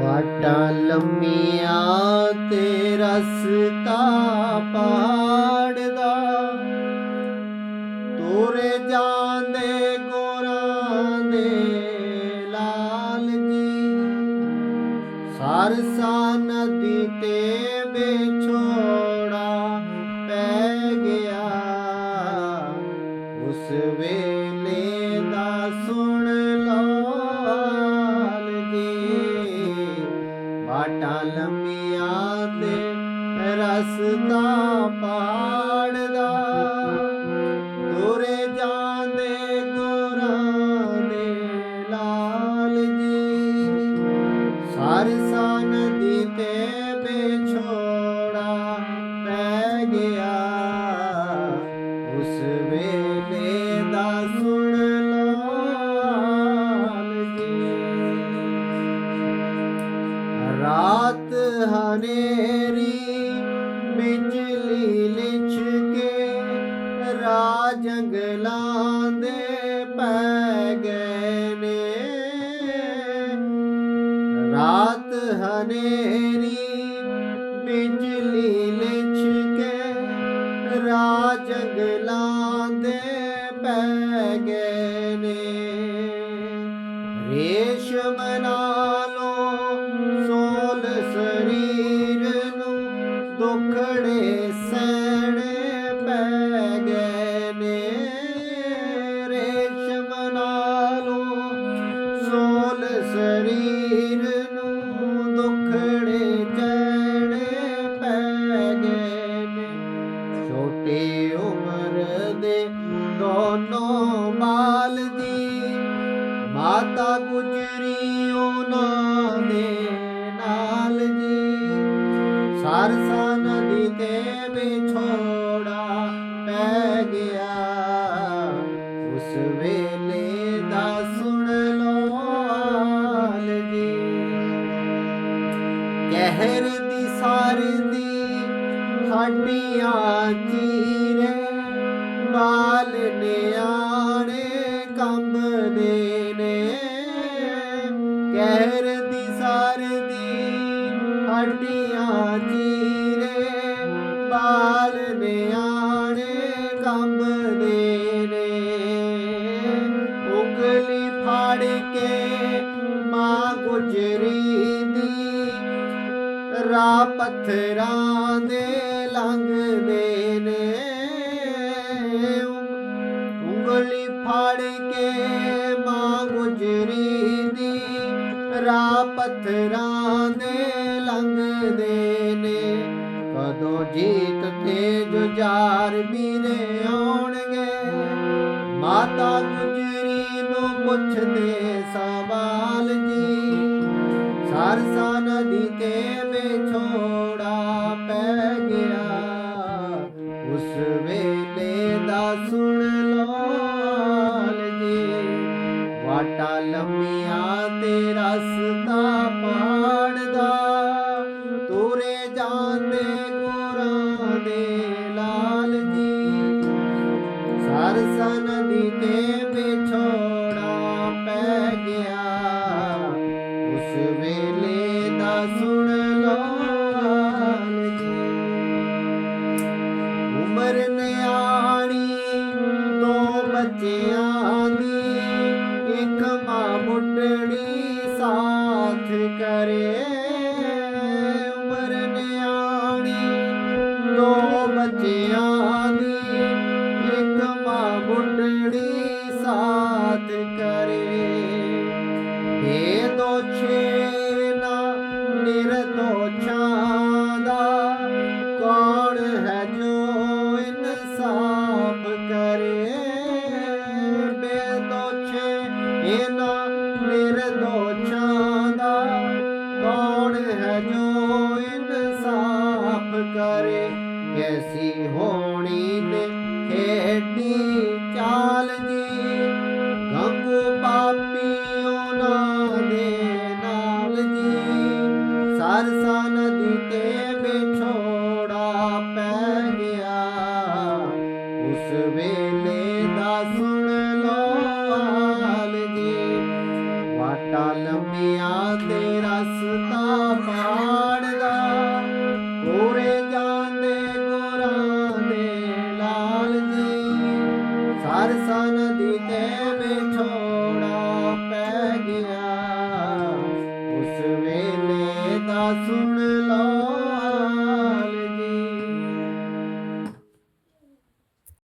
ਵਾਟਾਂ ਲੰਮੀਆਂ ਤੇ ਰਸਤਾ ਪਾੜਦਾ ਤੋਰੇ ਜਾਂਦੇ ਗੋਰਾਂ ਦੇ ਲਾਲ ਜੀ ਸਰਸਾ ਨਦੀ ਤੇ ਵਿਛੋੜਾ ਵੇਲੇ ਦਾ ਸੁਣ ਲਾਲ ਜੀ ਬਾਟਾ ਲੰਮੀਆਂ ਤੇ ਰਸਤਾ ਪਾੜਦਾ। रेशमना ਮਾਤਾ ਗੁਜਰੀ ਉਹਨਾਂ ਦੇ ਨਾਲ ਜੀ। ਸਰਸਾ ਨਦੀ ਤੇ ਵਿਛੋੜਾ ਪੈ ਗਿਆ। ਉਸ ਵੇ ਕਹਿਰ ਦੀ ਸਾਰ ਦੀ ਹੱਡੀਆਂ ਚੀਰੇ, ਬਾਲ ਨਿਆਣੇ ਕੰਬਦੇ ਨੇ। ਉਗਲੀ ਫਾੜ ਕੇ ਮਾਂ ਗੁਜਰੀ ਦੀ ਰਾ ਪੱਥਰਾਂ ਦੇ ਲੰਘਦੇ ਨੇ। ਉਂਗਲੀ ਫਾੜ ਕੇ ਰਾ ਪੱਥਰਾਂ ਦੇ ਲੰਘਦੇ ਨੇ। ਕਦੋਂ ਜੀਤ ਤੇ ਜੁਝਾਰ ਵੀਰੇ ਆਉਣਗੇ। ਮਾਤਾ ਗੁਜਰੀ ਨੂੰ ਪੁੱਛਦੇ ਸਵਾਲ ਜੀ, ਸਰਸਾ ਨਦੀ ਤੇ ਪਾੜਦਾ ਤੁਰੇ ਜਾਂਦੇ ਗੋਰਾਂ ਦੇ ਲਾਲ ਜੀ। ਸਰਸਾ ਨਦੀ ਤੇ ਵਿਛੋੜਾ ਪੈ ਗਿਆ। ਉਸ ਵੇਲੇ ਦਾ ਸੁਣ ਲਾਲ ਜੀ। ਉਮਰ ਨਿਆਣੀ ਦੋ ਬੱਚਿਆਂ ਬੱਚਿਆਂ ਦੀ ਇੱਕ ਮਾਂ ਮੁੱਢੜੀ ਸਾਥ ਕਰੇ। ਇਹ ਦੋ ਛੇਨਾ ਨਿਰਦੋਛਾਂ ਦਾ, ਕੌਣ ਹੈ ਜੋ ਇਨਸਾਫ ਕਰੇ? ਦੇ ਨਾਲ ਜੀ। ਸਰਸਾ ਨਦੀ ਤੇ ਵਿਛੋੜਾ ਉਸ ਵੇਲੇ